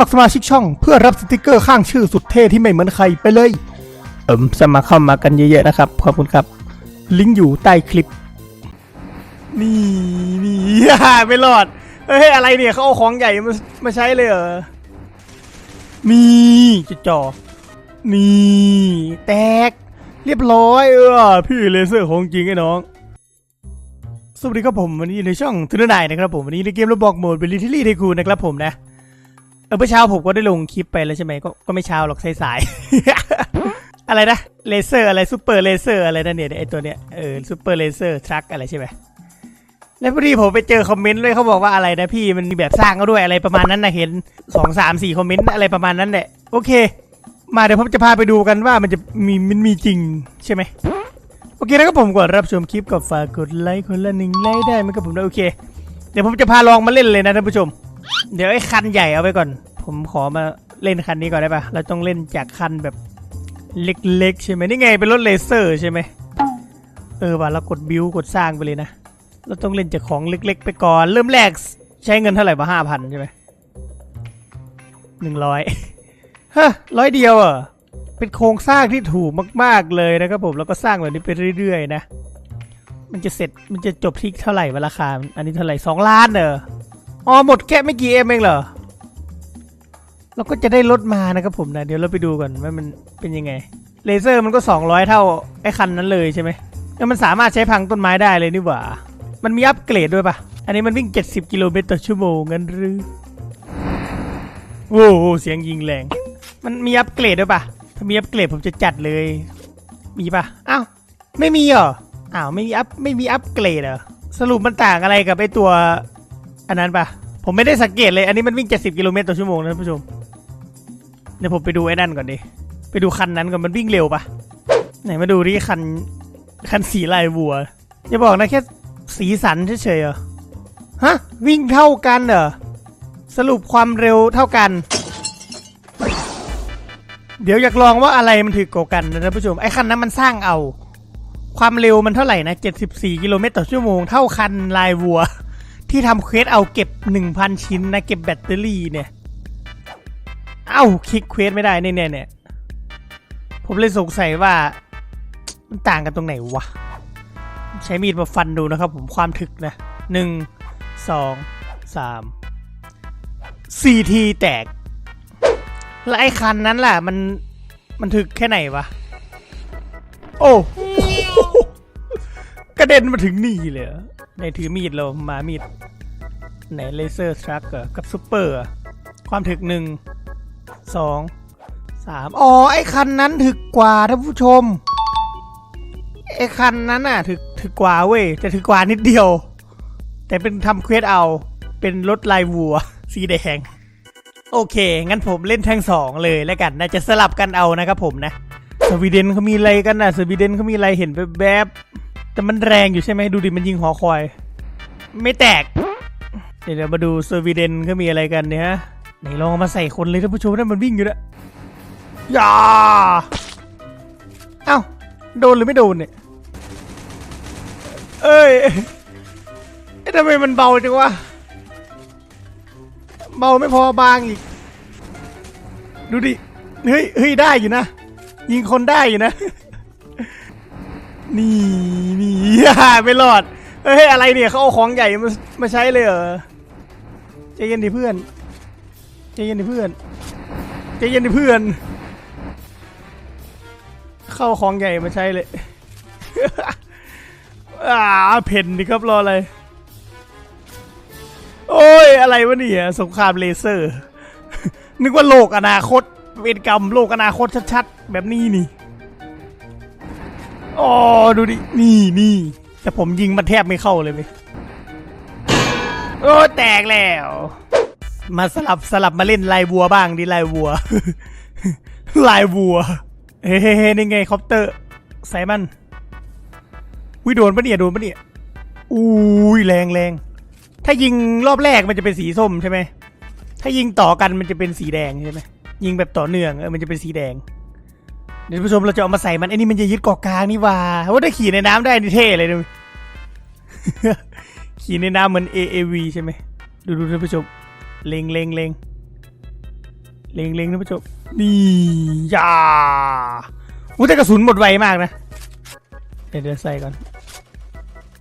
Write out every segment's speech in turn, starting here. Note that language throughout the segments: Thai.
มัครสมาชิกช่องเพื่อรับสติกเกอร์ข้างชื่อสุดเท่ที่ไม่เหมือนใครไปเลย เอิมสมัครเข้ามากันเยอะๆนะครับ ขอบคุณครับ ลิงก์อยู่ใต้คลิป นี่นี่ ไม่รอด เฮ้ย อะไรเนี่ยเขาเอาของใหญ่มามาใช้เลยเหรอ นี่จะจ่อนี่ แตก เรียบร้อยเออพี่เลเซอร์ของจริงไอ้น้องสวัสดีครับผมวันนี้ในช่องทุนนายนะครับผมวันนี้ในเกมระบอกโหมดเป็นลิทิลี่ไทคูนะครับผมนะ ออเมื่อเช้าผมก็ได้ลงคลิปไปแล้วใช่ไหมก็ก็ไม่เช้าหรอกสายๆ อะไรนะเลเซอร์อะไรซูเปอร์เลเซอร์อะไรนั่นเนี่ยไอตัวเนี้ยเออซูเปอร์เลเซอร์ทรัคอะไรใช่ไหมแล้วพอดีผมไปเจอคอมเมนต์เลยเขาบอกว่าอะไรนะพี่มันมีแบบสร้างก็ด้วยอะไรประมาณนั้นนะเห็นสองสามสี่คอมเมนต์อะไรประมาณนั้นแหละโอเค มาเดี๋ยวผมจะพาไปดูกันว่ามันจะมีมันมีจริงใช่ไหมโอเคนะครับผมก่อนรับชมคลิปก็ฝากกดไลค์คนละหนึ่งไลค์ได้ไหมครับผมนะโอเค เดี๋ยวผมจะพาลองมาเล่นเลยนะท่านผู้ชม เดี๋ยวไอ้คันใหญ่เอาไปก่อน ผมขอมาเล่นคันนี้ก่อนได้ปะเราต้องเล่นจากคันแบบเล็กๆใช่ไหมนี่ไงเป็นรถเลเซอร์ใช่ไหมเออว่ะเรากดบิวกดสร้างไปเลยนะ เราต้องเล่นจากของเล็ก ๆ ไปก่อน เริ่มแรกใช้เงินเท่าไหร่วะห้าพันใช่ไหมหนึ่งร้อยฮะร้อยเดียวเหรอะเป็นโครงสร้างที่ถูกมาก ๆเลยนะครับผมแล้วก็สร้างแบบนี้ไปเรื่อยๆนะ มันจะเสร็จมันจะจบที่เท่าไหร่วะราคา อันนี้เท่าไหร่สองล้านเหรออ๋อหมดแค่ไม่กี่เอ็มเองเหรอ เราก็จะได้รถมานะครับผมนะเดี๋ยวเราไปดูก่อนว่ามันเป็นยังไงเลเซอร์มันก็ 200 เท่าไอ้คันนั้นเลยใช่ไหมแล้วมันสามารถใช้พังต้นไม้ได้เลยนี่หว่า มันมีอัปเกรดด้วยปะอันนี้มันวิ่ง 70 กิโลเมตรต่อชั่วโมงงั้นหรือโว้วเสียงยิงแรง มันมีอัปเกรดด้วยปะถ้ามีอัปเกรดผมจะจัดเลย มีปะอ้าวไม่มีเหรออ้าวไม่มีอัพไม่มีอัปเกรดเหรอสรุปมันต่างอะไรกับไอตัว อันนั้นปะผมไม่ได้สังเกตเลย อันนี้มันวิ่ง 70 กิโลเมตรต่อชั่วโมงนะท่านผู้ชม ดี๋ยวผมไปดูไอ้นั่นก่อนดิ ไปดูคันนั้นก่อนมันวิ่งเร็วปะไหนมาดูดิคัน คันสีลายวัว อย่าบอกนะแค่สีสันเฉยๆเหรอ ฮะ วิ่งเท่ากันเหรอ สรุปความเร็วเท่ากัน เดี๋ยวอยากลองว่าอะไรมันถือกว่ากันนะท่านผู้ชม ไอ้คันนั้นมันสร้างเอา ความเร็วมันเท่าไหร่นะ 74 กิโลเมตรต่อชั่วโมง เท่าคันลายวัว ที่ทำเควสเอาเก็บ 1,000 ชิ้นนะ เก็บแบตเตอรี่เนี่ย เอ้าคลิกเควสไม่ได้แน่ๆเนี่ยผมเลยสงสัยว่า มันต่างกันตรงไหนวะ ใช้มีดมาฟันดูนะครับผมความถึกนะหนึ่งสองสามสี่ทีแตกแล้วไอ้คันนั้นล่ะ มันมันถึกแค่ไหนวะ โอ้กระเด็นมาถึงนี่เลยเหรอในถือมีดเรามามีดไหนเลเซอร์ทรัคกับซูเปอร์ ความถึกหนึ่ง สองสามอ๋อ ไอคันนั้นถึกกว่าท่านผู้ชม ไอคันนั้นน่ะถึกถึกกว่าเว้ยแต่ถึกกว่านิดเดียว แต่เป็นทำเควสเอา เป็นรถลายวัว สีแดง โอเค งั้นผมเล่นทั้งสองเลยแล้วกันน่าจะสลับกันเอานะครับผมนะ สวีเดนเขามีอะไรกันนะสวีเดนเขามีอะไรเห็นแบบๆแต่มันแรงอยู่ใช่ไหมดูดิมันยิงหอคอย ไม่แตก เดี๋ยวมาดูสวีเดนเขามีอะไรกันเนี่ยฮะ ไหนลองเอามาใส่คนเลยท่านผู้ชมนั่นมันวิ่งอยู่นะอย่าเอ้าโดนหรือไม่โดนเนี่ย เอ้ยเอ๊ะทำไมมันเบาจังวะ เบาไม่พอบางอีก ดูดิ เฮ้ยเฮ้ยได้อยู่นะ ยิงคนได้อยู่นะ นี่นี่ไม่รอด เฮ้ยอะไรเนี่ยเขาเอาของใหญ่มามาใช้เลยเหรอใจเย็นดิเพื่อน ใจเย็นดิเพื่อนใจเย็นดิเพื่อน เข้าของใหญ่มาใช้เลยอ่าเพนดิครับรออะไร โอ้ยอะไรวะเนี่ยสงครามเลเซอร์ นึกว่าโลกอนาคตเวรกรรมโลกอนาคตชัดๆ แบบนี้นี่อ๋อดูดิ นี่นี่แต่ผมยิงมันแทบไม่เข้าเลยเว้ยโอ้แตกแล้ว มาสลับสลับมาเล่นลายวัวบ้างดิลายวัว ลายวัว เฮ้ยๆๆนี่ไงคอปเตอร์ใส่มันวิโดนปะเนี่ยโดนปะเนี่ยอุ้ยแรงแรงถ้ายิงรอบแรกมันจะเป็นสีส้มใช่ไหมถ้ายิงต่อกันมันจะเป็นสีแดงใช่ไหมยิงแบบต่อเนื่องเออมันจะเป็นสีแดงเดี๋ยวผู้ชมเราจะเอามาใส่มันไอ้นี่มันจะยึดเกาะกลางนี่ว่าว่าถ้าขี่ในน้ำได้นี่เท่เลยดูขี่ในน้ำเหมือน AAV ใช่ไหมดูดูท่านผู้ชม เล็งเล็งเล็งเล็งเล็งท่านผู้ชมนี่ยาอู้แต่กระสุนหมดไวมากนะ เดี๋ยวเดี๋ยวใส่ก่อน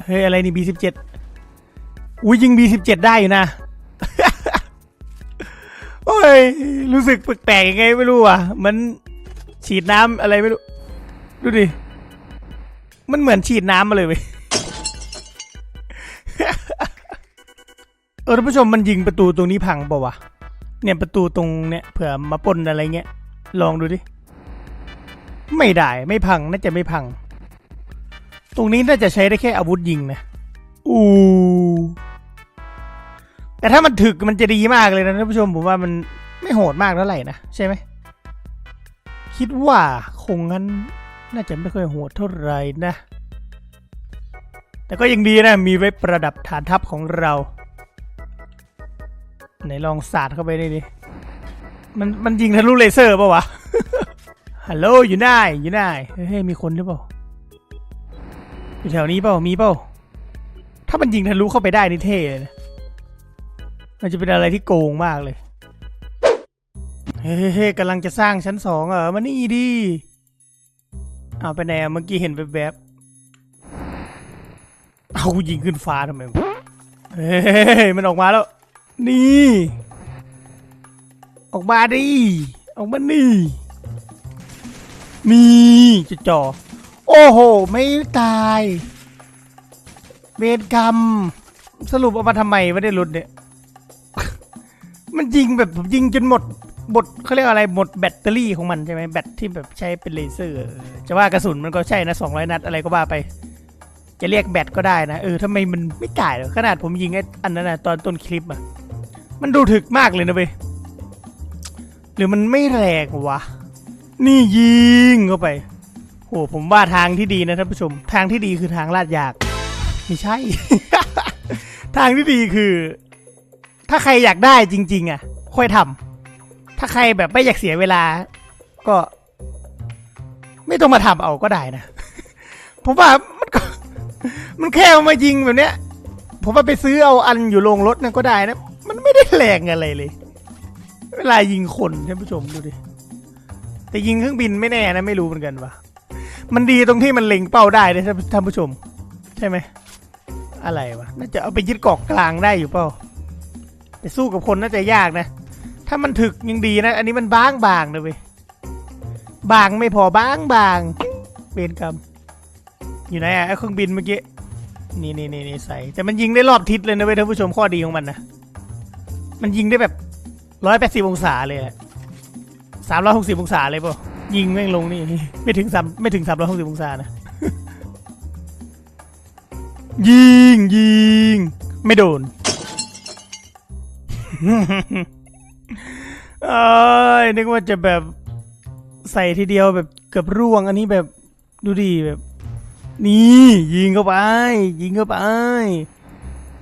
เฮ้ย อะไรนี่ B17 อุ้ยยิง B17 ได้อยู่นะ โอ้ย รู้สึกแปลกๆยังไงไม่รู้อะ มันฉีดน้ำอะไรไม่รู้ ดูดิ มันเหมือนฉีดน้ำมาเลยเว้ย เออท่านผู้ชมมันยิงประตูตรงนี้พังเปล่าวะ เนี่ยประตูตรงเนี่ยเผื่อมาปนอะไรเงี้ย ลองดูดิ ไม่ได้ไม่พังน่าจะไม่พัง ตรงนี้น่าจะใช้ได้แค่อาวุธยิงนะ อู้แต่ถ้ามันถึกมันจะดีมากเลยนะท่านผู้ชมผมว่ามันไม่โหดมากเท่าไหร่นะใช่ไหม คิดว่าคงงั้นน่าจะไม่ค่อยโหดเท่าไหร่นะ แต่ก็ยังดีนะมีไว้ประดับฐานทัพของเรา ไหนลองสาดเข้าไปได้ดิ มันมันยิงทะลุเลเซอร์ปะวะ ฮัลโหลอยู่ไหนอยู่ไหนเฮ้ยมีคนหรือเปล่า อยู่แถวนี้เปล่า มีเปล่า ถ้ามันยิงทะลุเข้าไปได้นี่เท่เลยนะมันจะเป็นอะไรที่โกงมากเลย เฮ้ยเฮ้ยกำลังจะสร้างชั้นสองเหรอมานี่ดิเอาไปไหนเมื่อกี้เห็นแวบๆเอายิงขึ้นฟ้าทำไม เฮ้ยมันออกมาแล้ว นี่ ออกมาดิ ออกมานี่ นี่จะจ่อ โอ้โห ไม่ตาย เวรกรรม สรุปเอามาทำไมไม่ได้รุดเนี่ย มันยิงแบบยิงจนหมดบทเขาเรียกอะไรหมดแบตเตอรี่ของมันใช่ไหมแบตที่แบบใช้เป็นเลเซอร์ จะว่ากระสุนมันก็ใช่นะสองร้อยนัดอะไรก็ว่าไป จะเรียกแบตก็ได้นะ เออทำไมมันไม่จ่ายหรอขนาดผมยิงไอ้อันนั้นนะตอนต้นคลิปอะมันดูถึกมากเลยนะเว้ยหรือมันไม่แรงวะ นี่ยิงเข้าไปโอ้ผมว่าทางที่ดีนะท่านผู้ชม ทางที่ดีคือทางลาดยางไม่ใช่ ทางที่ดีคือ ถ้าใครอยากได้จริง ๆ อะ ค่อยทำถ้าใครแบบไม่อยากเสียเวลา ก็ ไม่ต้องมาทำเอาก็ได้นะผมว่ามันก็ มันแค่เอามายิงแบบเนี้ย ผมว่าไปซื้อเอาอันอยู่โรงรถนะก็ได้นะ มันไม่ได้แรงอะไรเลย เวลายิงคนท่านผู้ชมดูดิ แต่ยิงเครื่องบินไม่แน่นะไม่รู้เหมือนกันว่ะมันดีตรงที่มันเล็งเป้าได้นะท่านท่านผู้ชม ใช่ไหม อะไรวะ น่าจะเอาไปยึดเกาะกลางได้อยู่เปล่าแต่สู้กับคนน่าจะยากนะ ถ้ามันถึกยังดีนะ อันนี้มันบางบางๆนะเว้ยบางไม่พอบางบางเบนกรรมอยู่ไหนอะเครื่องบินเมื่อกี้ นี่นี่นี่นี่ใส่แต่มันยิงได้รอบทิศเลยนะเว้ยท่านผู้ชมข้อดีของมันนะ มันยิงได้แบบร้อยแปดสิบองศาเลยสามร้อยหกสิบองศาเลยเปล่ายิงแม่งลงนี่ไม่ถึงสามไม่ถึงสามร้อยหกสิบองศานะ ยิงยิง ไม่โดนเอ้ยนึกว่าจะแบบใส่ทีเดียวแบบเกือบร่วงอันนี้แบบดูดีแบบ นี่ยิงเข้าไป ยิงเข้าไป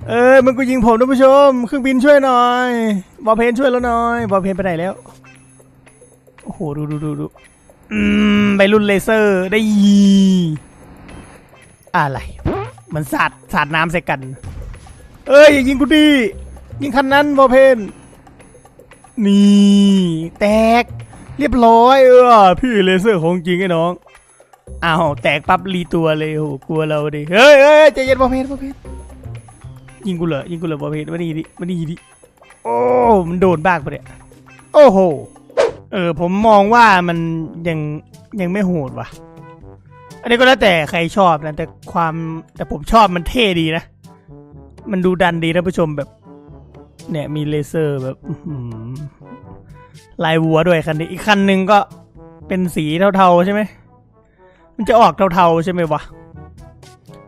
เออมันก็ยิงผมท่านผู้ชมเครื่องบินช่วยหน่อยบอเพนช่วยแล้วหน่อยบอเพนไปไหนแล้วโอ้โหดูดูดูดูอืมไปรุ่นเลเซอร์ได้ยีอะไร มันสาดสาดน้ำใส่กัน เอ้ยอย่ายิงกูดิยิงคันนั้นบอเพนนี่ แตก เรียบร้อยเออพี่เลเซอร์ของจริงไอ้น้อง อ้าวแตกปั๊บรีตัวเลยโหกลัวเราดิเฮ้ยเฮ้ยใจเย็นบอเพนบอเพนยิงกูเหรอยิงกูเหรอบอเพนมานี่ดิมานี่ดิโอ้มันโดนบ้างปะเนี่ยโอ้โหเออผมมองว่ามันยังยังไม่โหดว่ะ อันนี้ก็แล้วแต่ใครชอบนะแต่ความแต่ผมชอบมันเท่ดีนะ มันดูดันดีท่านผู้ชมแบบ เนี่ยมีเลเซอร์แบบลายวัวด้วยคันนี้อีกคันหนึ่งก็เป็นสีเทาๆใช่ไหม มันจะออกเทาๆใช่ไหมวะ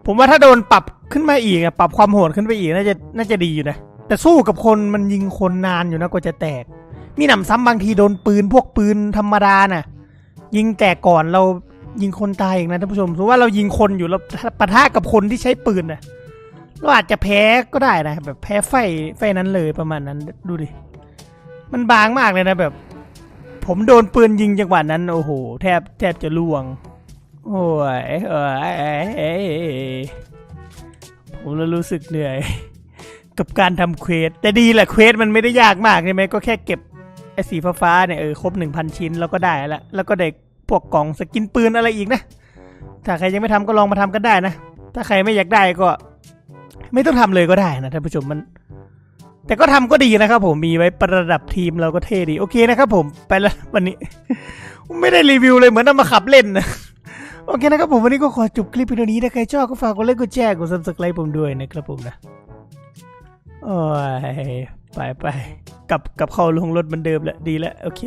ผมว่าถ้าโดนปรับขึ้นมาอีกอะปรับความโหดขึ้นไปอีกน่าจะน่าจะดีอยู่นะ แต่สู้กับคนมันยิงคนนานอยู่นะกว่าจะแตก มีหนำซ้ำบางทีโดนปืนพวกปืนธรรมดาน่ะ ยิงแตกก่อนเรายิงคนตายอีกนะท่านผู้ชมสมมติว่าเรายิงคนอยู่แล้วปะทะกับคนที่ใช้ปืนน่ะเราอาจจะแพ้ก็ได้นะแบบแพ้ไฟไฟนั้นเลยประมาณนั้นดูดิ มันบางมากเลยนะแบบ ผมโดนปืนยิงจังหวะนั้นโอ้โห แทบแทบจะล่วง โอ้ยเอ้ยผมแล้วรู้สึกเหนื่อย กับการทำเควสแต่ดีแหละเควสมันไม่ได้ยากมากใช่ไหมก็แค่เก็บไอ้สีฟ้าเนี่ยเออครบหนึ่งพันชิ้นแล้วก็ได้แล้วแล้วก็ได้พวกกล่องสกินปืนอะไรอีกนะ ถ้าใครยังไม่ทำก็ลองมาทำกันได้นะ ถ้าใครไม่อยากได้ก็ ไม่ต้องทำเลยก็ได้นะท่านผู้ชมมัน แต่ก็ทำก็ดีนะครับผมมีไว้ประดับทีมเราก็เท่ดี โอเคนะครับผมไปล้ววันนี้ ไม่ได้รีวิวเลยเหมือนเอามาขับเล่นนะ โอเคนะครับผมวันนี้ก็ขอจบคลิปเพียงเท่านี้นะใครชอบก็ฝากกดไลค์กดแชร์กด subscribe ผมด้วยนะครับผมนะโอ้ยไปไปกลับกลับเข้าลงรถเหมือนเดิมแหละดีแล้วโอเค